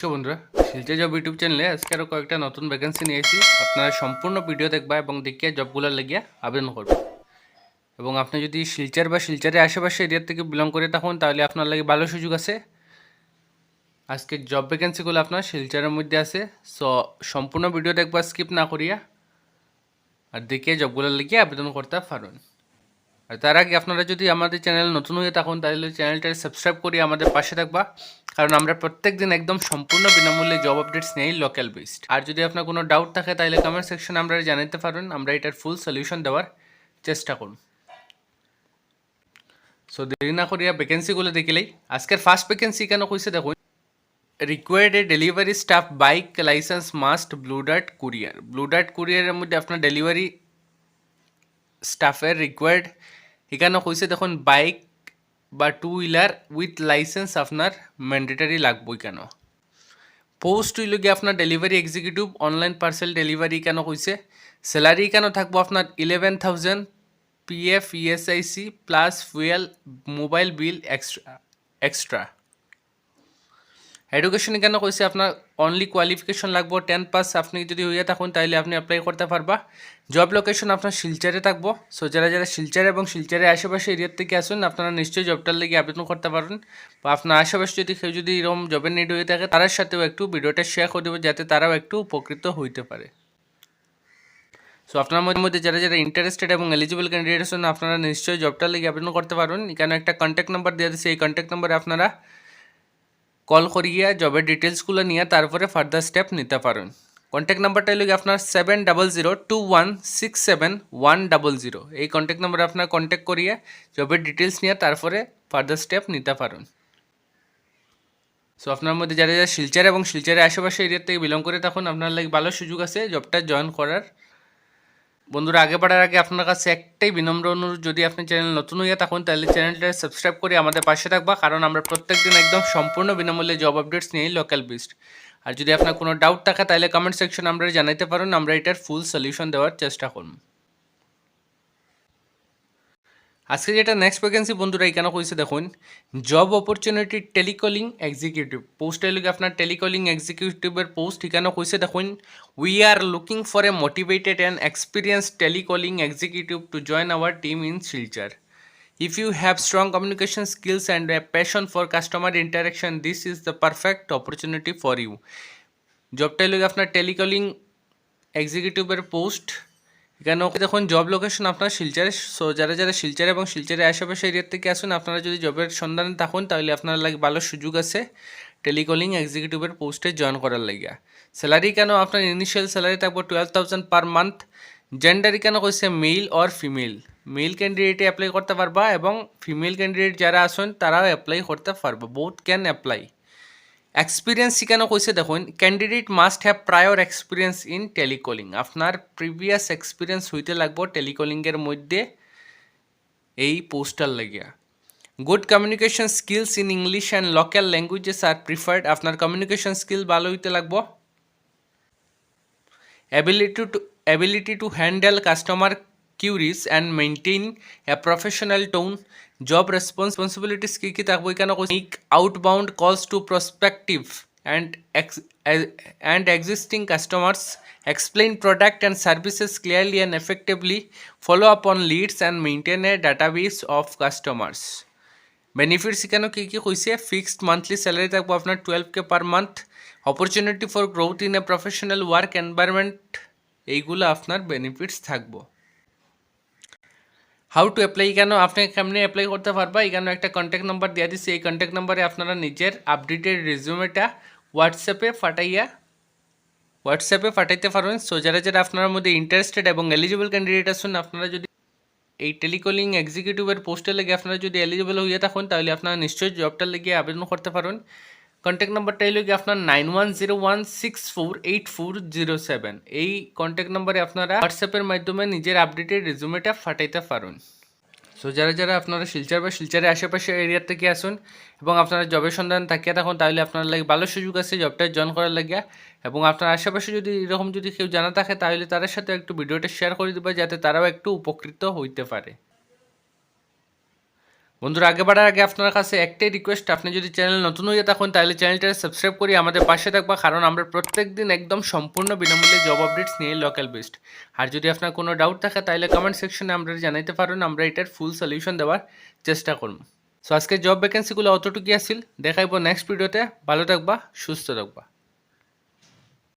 নমস্কার বন্ধুরা, Silchar job YouTube চ্যানেলে আজকে আরও কয়েকটা নতুন ভ্যাকেন্সি নিয়ে এসেছি। আপনারা সম্পূর্ণ ভিডিও দেখবা এবং দেখিয়া জবগুলোর লাগিয়া আবেদন করবে। এবং আপনি যদি শিলচর বা শিলচরের আশেপাশে এরিয়ার থেকে বিলং করে থাকুন, তাহলে আপনার লাগে ভালো সুযোগ আছে। আজকে জব ভ্যাকেন্সিগুলো আপনার শিলচরের মধ্যে আছে। সো সম্পূর্ণ ভিডিও দেখবা স্কিপ না করিয়া আর দেখিয়ে জবগুলোর লাগিয়ে আবেদন করতে পারবেন আর তার আগে আপনারা যদি আমাদের চ্যানেল নতুন হয়ে থাকুন, তাহলে চ্যানেলটা সাবস্ক্রাইব করে আমাদের পাশে থাকবা। কারণ আমরা প্রত্যেক দিন একদম সম্পূর্ণ বিনামূল্যে জব আপডেটস নেই লোকাল বেসড আর যদি আপনার কোনো ডাউট থাকে, তাহলে কমেন্ট সেকশনে আমরা জানাতে পারবেন। আমরা এটার ফুল সলিউশন দেওয়ার চেষ্টা করুন সো দেরি না করিয়া ভ্যাকেন্সিগুলো দেখিলেই আজকের ফার্স্ট ভ্যাকেন্সি কেন কইছে দেখুন required a delivery staff bike licence must Blue Dart courier Blue Dart কুরিয়ারের মধ্যে আপনার ডেলিভারি স্টাফের রিকোয়ার্ড এখানে কইছে দেখুন বাইক বা টু হুইলার উইথ লাইসেন্স আপনার ম্যান্ডেটারি লাগবই কেন? পোস্ট হইল গিয়ে আপনার delivery executive online parcel delivery কেন কইছে? স্যালারি কেন থাকব আপনার eleven thousand PF ESIC plus fuel mobile bill extra extra education কেন কইছে আপনার অনলি কোয়ালিফিকেশন লাগবো টেন পাস আপনি যদি হইয়া থাকুন তাহলে আপনি অ্যাপ্লাই করতে পারবা। জব লোকেশন আপনার শিলচারে থাকব। সো যারা যারা শিলচারে এবং শিলচারের আশেপাশে এরিয়ার থেকে আসুন, আপনারা নিশ্চয়ই জবটার লেগে আবেদন করতে পারেন বা আপনার আশেপাশে যদি কেউ যদি এরকম জবের নিড হয়ে থাকে, তার সাথেও একটু ভিডিওটা শেয়ার করে দেবো, যাতে তারাও একটু উপকৃত হইতে পারে। সো আপনার মধ্যে মধ্যে যারা যারা ইন্টারেস্টেড এবং এলিজিবল ক্যান্ডিডেট আছেন, আপনারা নিশ্চয়ই জবটার লেগে আবেদন করতে পারবেন। এখানে একটা কন্ট্যাক্ট নাম্বার দেওয়া দিচ্ছে এই কন্ট্যাক্ট নাম্বারে আপনারা কল করিয়া জবের ডিটেলসগুলো নিয়ে তারপরে ফার্দার স্টেপ নিতে পারেন। কন্ট্যাক্ট নাম্বারটা গিয়ে আপনার seven double zero two one six seven one double zero এই কন্ট্যাক্ট নাম্বারে আপনার কন্ট্যাক্ট করিয়ে জবের ডিটেলস নিয়ে তারপরে ফার্দার স্টেপ নিতে পারেন। সো আপনার মধ্যে যারা যারা শিলচার এবং শিলচারের আশেপাশে এরিয়া থেকে বিলং করে তখন আপনার লাগে ভালো সুযোগ আছে জবটা জয়েন করার। বন্ধুরা, আগে বাড়ার আগে আপনার কাছে একটাই বিনম্র অনুরোধ, যদি আপনি চ্যানেল নতুন হয়ে থাকুন, তাহলে চ্যানেলটা সাবস্ক্রাইব করে আমাদের পাশে থাকবা, কারণ আমরা প্রত্যেকদিন একদম সম্পূর্ণ বিনামূল্যে জব আপডেটস নিয়ে লোকাল বেসড আর যদি আপনার কোনো ডাউট থাকে, তাহলে কমেন্ট সেকশন আমরা জানাইতে পারেন, আমরা এটার ফুল সলিউশন দেওয়ার চেষ্টা করব। আজকে যেটা নেক্সট ভ্যাকেন্সি বন্ধুরা এখানে কইছে দেখুন job opportunity telecalling executive post এলুকে আপনার টেলিকলিং এক্সিকিউটিভের পোস্ট এখানে কইছে দেখুন we are looking for a motivated and experience telecalling executive to join our team in Silchar If you have strong communication skills and a passion for customer interaction, this is the perfect opportunity for you. জবটা হলো আপনার telecalling এক্সিকিউটিভের post ওকে দেখুন job location আপনার শিলচারে, so যারা যারা শিলচার এবং শিলচারের আশেপাশে এরিয়ার থেকে আসুন। আপনারা যদি জবের সন্ধানে থাকুন, তাহলে আপনার লাগে ভালো সুযোগ আছে টেলিকলিং এক্সিকিউটিভের পোস্টে জয়েন করার লাগিয়া। স্যালারি কেন? আপনার ইনিশিয়াল স্যালারি থাকব টুয়েলভ থাউজেন্ড পার মান্থ জেন্ডারি কেন কইছে? মেল অর ফিমেল মেল ক্যান্ডিডেটে অ্যাপ্লাই করতে পারবা এবং ফিমেল ক্যান্ডিডেট যারা আসুন, তারাও অ্যাপ্লাই করতে পারবা। বোথ ক্যান অ্যাপ্লাই এক্সপিরিয়েন্স কেন কইছে দেখুন candidate must have prior experience in telecalling আপনার প্রিভিয়াস এক্সপিরিয়েন্স হইতে লাগবো টেলিকলিংয়ের মধ্যে এই পোস্টার লাগিয়া। Good communication skills in English and local languages are preferred আপনার কমিউনিকেশন স্কিল ভালো হইতে লাগবো। Ability to ability to handle customer queries and maintain a professional tone. Job responsibilities কি কি থাকবে make outbound calls to prospective and ex, and existing customers explain product and services clearly and effectively follow up on leads and maintain a database of customers benefits কেন কী কী কইছে fixed monthly salary থাকব আপনার twelve K per month opportunity for growth in a professional work environment এইগুলো আপনার benefits থাকব how to apply কেন আপনি কেমনি অ্যাপ্লাই করতে পারবা? এখানে একটা কন্ট্যাক্ট নাম্বার দেওয়া দিচ্ছে এই কন্ট্যাক্ট নাম্বারে আপনারা নিজের আপডেটেড রেজিউমেটা হোয়াটসঅ্যাপে ফাটাইয়া হোয়াটসঅ্যাপে ফাটাইতে পারবেন। সো যারা যারা আপনার মধ্যে ইন্টারেস্টেড এবং এলিজিবল ক্যান্ডিডেট আছেন, আপনারা যদি এই টেলিকলিং এক্সিকিউটিভের পোস্টে লেগে আপনারা যদি এলিজিবল হয়ে থাকুন, তাহলে আপনারা নিশ্চয়ই জবটার লেগে আবেদন করতে পারেন কন্ট্যাক্ট নাম্বারটা এলো কি আপনার nine one zero one six four eight four zero seven এই কন্ট্যাক্ট নাম্বারে আপনারা হোয়াটসঅ্যাপের মাধ্যমে নিজের আপডেটেড রেজুমেটা ফাটাইতে পারেন। সো যারা যারা আপনারা শিলচার বা শিলচারের আশেপাশে এরিয়া থেকে আসুন এবং আপনারা জবের সন্ধান থাকিয়া থাকুন, তাহলে আপনার লাগে ভালো সুযোগ আছে জবটা জয়েন করার লাগিয়া। এবং আপনার আশেপাশে যদি এরকম যদি কেউ জানা থাকে, তাহলে তাদের সাথে একটু ভিডিওটা শেয়ার করে দেবে, যাতে তারাও একটু উপকৃত হইতে পারে। বন্ধুরা, আগে বাড়ার আগে আপনার কাছে একটাই রিকোয়েস্ট আপনি যদি চ্যানেল নতুন হয়ে থাকুন, তাহলে চ্যানেলটা সাবস্ক্রাইব করি আমাদের পাশে থাকবা, কারণ আমরা প্রত্যেক দিন একদম সম্পূর্ণ বিনামূল্যে জব আপডেটস নিয়ে লোকাল বেসড আর যদি আপনার কোনো ডাউট থাকে, তাহলে কমেন্ট সেকশনে আমরা জানাইতে পারেন, আমরা এটার ফুল সলিউশন দেওয়ার চেষ্টা করব। সো আজকে জব ভ্যাকেন্সিগুলো অতটুকুই আসছিল দেখাইব নেক্সট ভিডিওতে ভালো থাকবা, সুস্থ থাকবা।